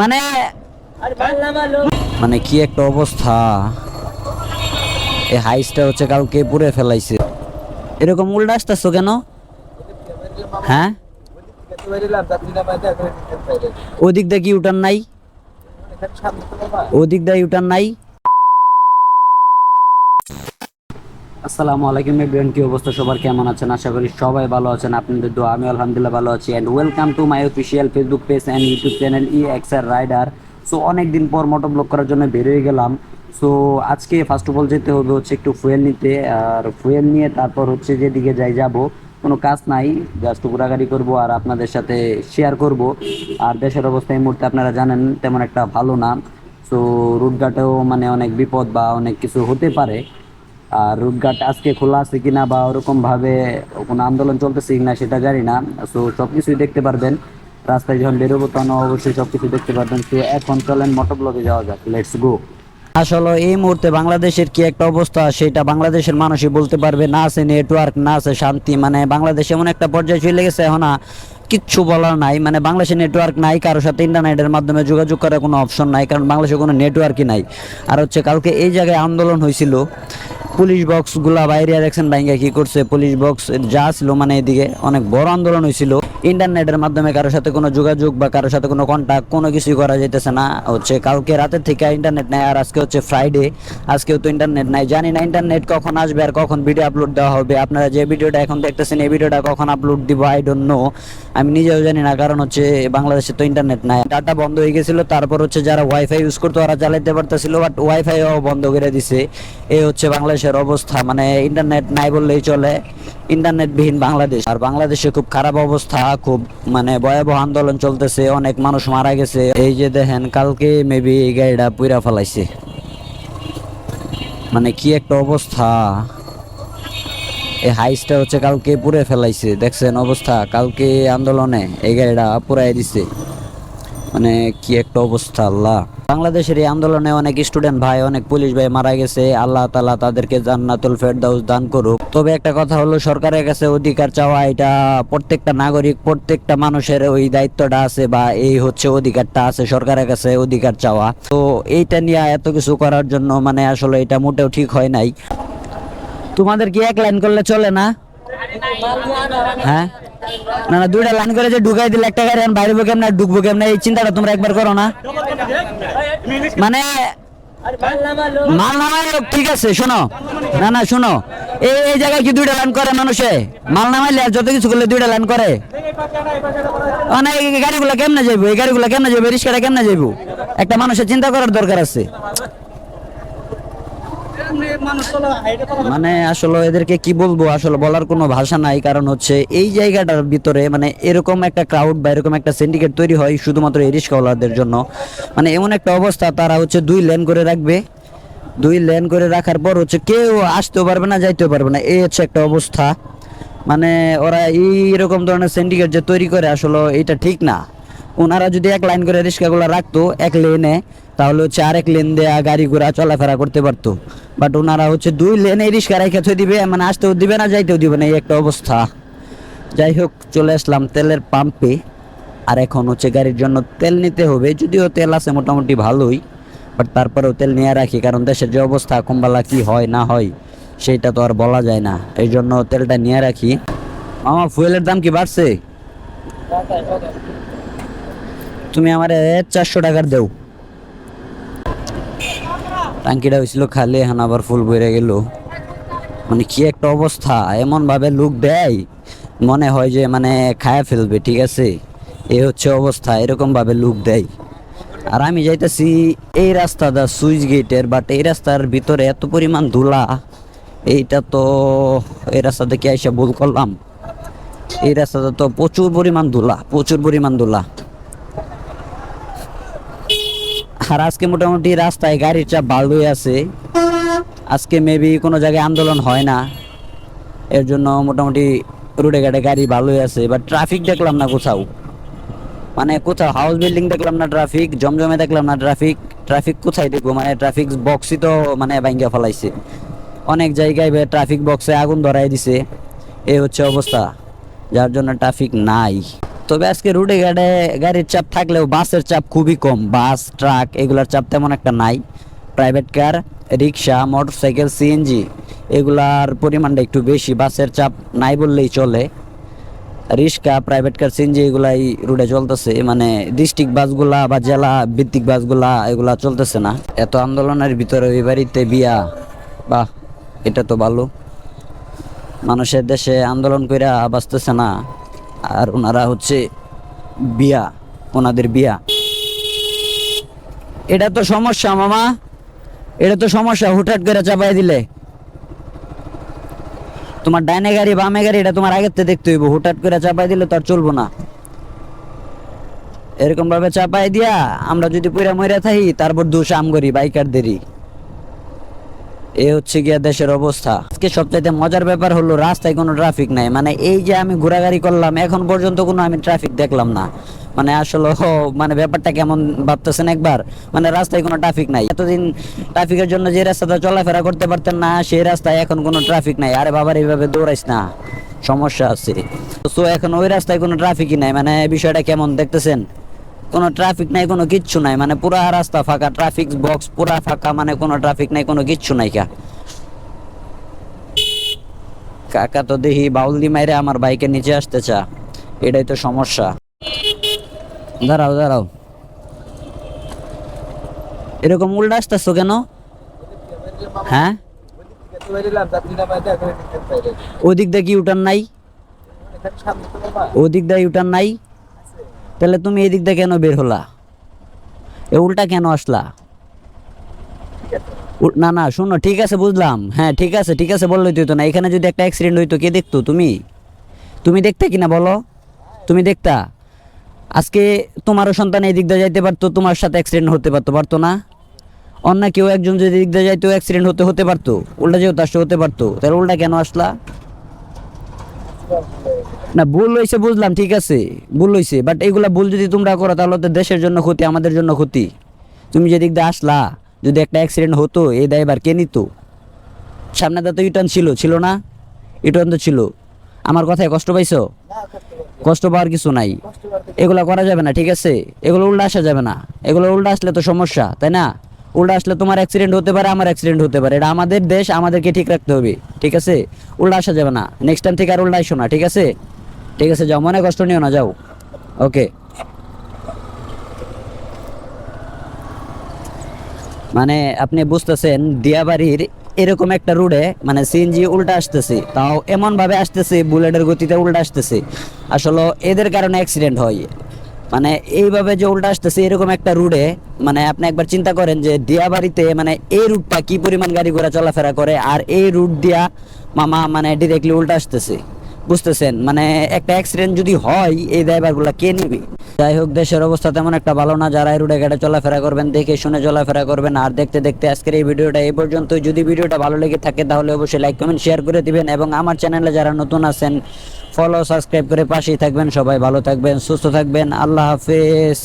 মানে মানে কি একটা অবস্থা? এই হাইসটা হচ্ছে কালকে পুড়ে ফেলাইছে। এরকম উল্টা আসতেছো কেন? হ্যাঁ? ওদিক দিয়ে কি উঠান নাই? ওদিক দিয়ে উঠান নাই? আসসালামু আলাইকুম এভরিওয়ান কি অবস্থা? সবার কেমন আছেন? আশা করি সবাই ভালো আছেন। আপনাদের দোয়া আমি আলহামদুলিল্লাহ ভালো আছি। And welcome to my official Facebook page and YouTube channel E XR rider so অনেক দিন পর মোটর ব্লগ করার জন্য বের হয়ে গেলাম। সো আজকে ফার্স্ট অফ অল যেতে হবে হচ্ছে একটু ফুয়েল নিতে। আর ফুয়েল নিয়ে তারপর হচ্ছে যেদিকে যাই যাব, কোনো কাজ নাই। জাস্ট ঘোরাঘুরি করব আর আপনাদের সাথে শেয়ার করব। আর দেশের অবস্থা এই মুহূর্তে আপনারা জানেন, তেমন একটা ভালো না। সো রুটঘাটেও মানে অনেক বিপদ বা অনেক কিছু হতে পারে। আর রুটঘাট আজকে খোলা আছে কিনা বা ওরকম ভাবে কোনো আন্দোলন চলতেছে কিনা সেটা জানি না। সো সব কিছুই দেখতে পারবেন। রাস্তায় যখন বেরোবো তখন অবশ্যই সব কিছু দেখতে পারবেন তো এখন চলেন মোটর ব্লগে যাওয়া যাক। লেটস গো আসলে এই মুহূর্তে বাংলাদেশের কি একটা অবস্থা, সেটা বাংলাদেশের মানুষই বলতে পারবে। না আছে নেটওয়ার্ক না আছে শান্তি। মানে বাংলাদেশ এমন একটা পর্যায়ে চলে গেছে এখন কিচ্ছু বলার নাই। মানে বাংলাদেশের নেটওয়ার্ক নাই, কারোর সাথে ইন্টারনেটের মাধ্যমে যোগাযোগ করার কোনো অপশন নাই, কারণ বাংলাদেশে কোনো নেটওয়ার্কই নাই। আর হচ্ছে কালকে এই জায়গায় আন্দোলন হয়েছিল। পুলিশ বক্সগুলা বাইরে দেখছেন, ভাইঙ্গা কি করছে? পুলিশ বক্স যা ছিল মানে এদিকে অনেক বড় আন্দোলন হয়েছিল। ইন্টারনেটের মাধ্যমে কারোর সাথে কোনো যোগাযোগ বা কারোর সাথে কোনো কন্ট্যাক্ট কোনো কিছুই করা যাইতেছে না। হচ্ছে কালকে রাতের থেকে ইন্টারনেট নাই, আর আজকে হচ্ছে ফ্রাইডে আজকেও তো ইন্টারনেট নাই। জানি না ইন্টারনেট কখন আসবে আর কখন ভিডিও আপলোড দেওয়া হবে। আপনারা যে ভিডিওটা এখন দেখতেছেন, এই ভিডিওটা কখন আপলোড দিব আই ডোন্ট নো আমি নিজেও জানি না, কারণ হচ্ছে বাংলাদেশে তো ইন্টারনেট নাই। ডাটা বন্ধ হয়ে গেছিল, তারপর হচ্ছে যারা ওয়াইফাই ইউজ করতো, ওরা চালাইতে পারতেছিল বাট ওয়াইফাইও বন্ধ করে দিছে। এই হচ্ছে বাংলাদেশের অবস্থা মানে ইন্টারনেট নাই বললেই চলে। ইন্টারনেটবিহীন বাংলাদেশ। আর বাংলাদেশে খুব খারাপ অবস্থা, খুব মানে ভয়াবহ আন্দোলন চলতেছে, অনেক মানুষ মারা গেছে। এই যে দেখেন, কালকে মেবি এই গাড়িটা পুইরা ফেলাইছে। মানে কি একটা অবস্থা। এই হাইসটা হচ্ছে কালকে পুড়ে ফেলাইছে। দেখছেন অবস্থা, কালকে আন্দোলনে এই গাড়িটা পুরাই দিছে। মানে কি একটা অবস্থা, আল্লাহ। বাংলাদেশের এই আন্দোলনে অনেক স্টুডেন্ট ভাই, অনেক পুলিশ ভাই মারা গেছে। আল্লাহ তালা তাদেরকে জান্নাতুল ফেরদাউস দান করুক। তবে একটা কথা হলো, সরকারের কাছে অধিকার চাওয়া, এটা প্রত্যেকটা নাগরিক, প্রত্যেকটা মানুষের ওই দায়িত্বটা আছে বা এই হচ্ছে অধিকারটা আছে, সরকারের কাছে অধিকার চাওয়া। তো এইটা নিয়ে এত কিছু করার জন্য মানে আসলে এটা মোটেও ঠিক হয় নাই। তোমাদের কি এক লাইন করলে চলে না? হ্যাঁ? না না, দুইটা লাইন করে যে ঢুকাই দিলে একটা গাড়ি বাইরে কেমন ঢুকবো কেমন? এই চিন্তাটা তোমরা একবার করো না। মানে মাল লোক, ঠিক আছে, শোনো। না না, শোনো। এই এই জায়গায় কি দুইটা লাইন করে মানুষে? মাল নামাইলে যত কিছু করলে দুইটা লাইন করে। মানে এই গাড়িগুলো কেমনে যাইবো? এই গাড়িগুলো কেমনে যাইবো? রিক্সাটা কেমনে যাইবো? একটা মানুষের চিন্তা করার দরকার আছে। মানে আসলে এদেরকে কি বলব? আসলে বলার কোনো ভাষা নাই। কারণ হচ্ছে এই জায়গাটার ভিতরে মানে এরকম একটা ক্রাউড বা এরকম একটা সিন্ডিকেট তৈরি হয় শুধুমাত্র এই রিক্সাওয়ালাদের জন্য। মানে এমন একটা অবস্থা, তারা হচ্ছে দুই লেন করে রাখবে। দুই লেন করে রাখার পর হচ্ছে কেউ আসতেও পারবে না, যাইতেও পারবে না। এই হচ্ছে একটা অবস্থা। মানে ওরা এই এরকম ধরনের সিন্ডিকেট যে তৈরি করে, আসলে এটা ঠিক না। ওনারা যদি এক লাইন করে রিক্সাগুলো রাখতো, এক লেনে, তাহলে হচ্ছে আরেক লেন দেয়া, গাড়ি ঘোড়া চলাফেরা করতে পারতো। বাট ওনারা হচ্ছে দুই লেনে রিক্সা রেখে থই দিবে মানে আসতেও দিবে না, যাইতেও দিবে না, এই একটা অবস্থা। যাই হোক, চলে আসলাম তেলের পাম্পে। আর এখন হচ্ছে গাড়ির জন্য তেল নিতে হবে, যদিও তেল আছে মোটামুটি ভালোই বাট তারপরেও তেল নিয়ে রাখি, কারণ দেশের যে অবস্থা কোনবেলা কি হয়, না হয়, সেইটা তো আর বলা যায় না। এই জন্য তেলটা নিয়ে রাখি। মামা, ফুয়েলের দাম কি বাড়ছে? তুমি আমার চারশো টাকার দেও। টাঙ্কিটা হয়েছিল খালি, এখন আবার ফুল বইরে গেল। মানে কি একটা অবস্থা এমন ভাবে লুক দেয়, মনে হয় যে মানে খায়া ফেলবে, ঠিক আছে? এই হচ্ছে অবস্থা এরকম ভাবে লুক দেয়। আর আমি যাইতেছি এই রাস্তাটা সুইচ গেটের বাট এই রাস্তার ভিতরে এত পরিমাণ ধুলা। এইটা তো এই রাস্তা থেকে আইসা ভুল করলাম? এই রাস্তাটা তো প্রচুর পরিমাণ ধুলা, প্রচুর পরিমাণ ধুলা। আর আজকে মোটামুটি রাস্তায় চাপ ভালোই আছে। আজকে মেবি কোনো জায়গায় আন্দোলন হয় না। এর জন্য মোটামুটি রোডে ঘাটে গাড়ি ভালোই আছে এবার ট্রাফিক দেখলাম না কোথাও। মানে কোথাও হাউস বিল্ডিং দেখলাম না ট্রাফিক জমজমে দেখলাম না ট্রাফিক ট্রাফিক কোথায় দেখব? মানে ট্রাফিক বক্সই তো মানে ভাঙ্গা ফেলাইছে। অনেক জায়গায় ট্রাফিক বক্সে আগুন ধরাই দিছে। এই হচ্ছে অবস্থা। যার জন্য ট্রাফিক নাই। তবে আজকে রুটে ঘাটে গাড়ির চাপ থাকলেও বাসের চাপ খুবই কম। বাস, ট্রাক এগুলার চাপ তেমন একটা নাই। প্রাইভেট কার রিক্সা মোটরসাইকেল, সিএনজি এগুলার পরিমাণটা একটু বেশি, বাসের চাপ নাই বললেই চলে। রিক্সা প্রাইভেট কার, সিএনজি এগুলাই রুটে চলতেছে। মানে ডিস্ট্রিক্ট বাসগুলা বা জেলা ভিত্তিক বাসগুলা এগুলা চলতেছে না। এত আন্দোলনের ভিতরে ওই বাড়িতে বিয়া, বাহ, এটা তো ভালো। মানুষের দেশে আন্দোলন কইরা বাঁচতেছে না। আর ওনারা হচ্ছে বিয়া, ওনাদের বিয়া। এটা তো সমস্যা, মামা। এটা তো সমস্যা, হুটহাট করে চাপাই দিলে। তোমার ডাইনে গাড়ি, বামে গাড়ি, এটা তোমার আগের দেখতে হইব। হুটহাট করে চাপাই দিলে তো আর চলবো না। এরকম ভাবে চাপাই দিয়া আমরা যদি পুরা মইরা থাকি তারপর দোষ আম করি, বাইকারদেরই। এই হচ্ছে গিয়া দেশের অবস্থা। আজকে সবচাইতে মজার ব্যাপার হলো, রাস্তায় কোনো ট্রাফিক নাই। মানে এই যে আমি ঘোরাঘুরি করলাম, এখন পর্যন্ত কোনো আমি ট্রাফিক দেখলাম না। মানে আসলে মানে ব্যাপারটা কেমন ভাবতেছেন একবার? মানে রাস্তায় কোনো ট্রাফিক নাই। এতদিন ট্রাফিকের জন্য যে রাস্তাটা চলাফেরা করতে পারতেন না, সেই রাস্তায় এখন কোনো ট্রাফিক নাই। আরে বাবার এইভাবে দৌড়াইস না। সমস্যা আছে। তো এখন ওই রাস্তায় কোনো ট্রাফিকই নাই। মানে বিষয়টা কেমন দেখতেছেন? কোনো ট্রাফিক নাই, কোনো কিচ্ছু নাই। মানে পুরা রাস্তা ফাঁকা ট্রাফিক বক্স পুরা ফাঁকা মানে কোনো ট্রাফিক নাই, কোনো কিচ্ছু নাই কা। কাকা তো দেখি বাউলদি মাইরে আমার বাইকের নিচে আসতে চা, এটাই তো সমস্যা। দাঁড়াও দাঁড়াও। এরকম উল্টা আসতেছো কেন? হ্যাঁ? ওদিক দিয়ে কি উঠান নাই? ওদিক দিয়ে উঠান নাই? তাহলে তুমি এদিক দিয়ে কেন বের হলা? এ উল্টা কেন আসলা? না না, শোনো, ঠিক আছে, বুঝলাম। হ্যাঁ ঠিক আছে ঠিক আছে, বললে তুই তো না। এখানে যদি একটা অ্যাক্সিডেন্ট হইতো, কে দেখতো? তুমি? তুমি দেখতে কিনা, বলো? তুমি দেখতা? আজকে তোমারও সন্তান এই দিক দিয়ে যাইতে পারতো, তোমার সাথে অ্যাক্সিডেন্ট হতে পারতো পারতো না? অন্য কেউ একজন যদি দিক দিয়ে যাইতো অ্যাক্সিডেন্ট হতে হতে পারতো? উল্টা যেহেতু আসতে হতে পারতো, তাহলে উল্টা কেন আসলা? না, ভুল হয়েছে বুঝলাম, ঠিক আছে, ভুল হয়েছে বাট এইগুলা ভুল যদি তোমরা করো, তাহলে তো দেশের জন্য ক্ষতি, আমাদের জন্য ক্ষতি। তুমি যেদিক দিয়ে আসলা, যদি একটা অ্যাক্সিডেন্ট হতো, এই দায়বার কে নিত? সামনে তো ইউটার্ন ছিল ছিল না? ইউটার্ন তো ছিল। আমার কথায় কষ্ট পাইছো? কষ্ট পাওয়ার কিছু নাই। এগুলা করা যাবে না, ঠিক আছে? এগুলো উল্টা আসা যাবে না। এগুলো উল্টা আসলে তো সমস্যা, তাই না? উল্টা আসলে তোমার অ্যাক্সিডেন্ট হতে পারে, আমার অ্যাক্সিডেন্ট হতে পারে। এটা আমাদের দেশ, আমাদেরকে ঠিক রাখতে হবে, ঠিক আছে? উল্টা আসা যাবে না। নেক্সট টাইম থেকে আর উল্টা আসো না ঠিক আছে? ঠিক আছে, যাও, মনে কষ্ট নিও না, যাও। ওকে মানে আপনি বুঝতেছেন, দিয়াবাড়ির এরকম একটা রোডে মানে সিএনজি উল্টা আসতেছে, তাও এমন ভাবে আসতেছে, বুলেটের গতিতে উল্টা আসতেছে। আসলে এদের কারণে অ্যাক্সিডেন্ট হয়। মানে এইভাবে যে উল্টা আসতেছে, এরকম একটা রুটে মানে আপনি একবার চিন্তা করেন যে দিয়াবাড়িতে মানে এই রুটটা কি পরিমাণ গাড়ি ঘোড়া চলাফেরা করে, আর এই রুট দিয়া মামা মানে ডিরেক্টলি উল্টা আসতেছে। বুঝতেছেন? মানে একটা অ্যাক্সিডেন্ট যদি হয়, এই ড্রাইভারগুলো কে নেবে? যাই হোক, দেশের অবস্থা তেমন একটা ভালো না। যারা এই রুটে ঘাটে চলাফেরা করবেন, দেখে শুনে চলাফেরা করবেন। আর দেখতে দেখতে আজকের এই ভিডিওটা এই পর্যন্ত যদি ভিডিওটা ভালো লেগে থাকে, তাহলে অবশ্যই লাইক কমেন্ট শেয়ার করে দিবেন। এবং আমার চ্যানেলে যারা নতুন আছেন ফলো সাবস্ক্রাইব করে পাশেই থাকবেন। সবাই ভালো থাকবেন, সুস্থ থাকবেন। আল্লাহ হাফেজ।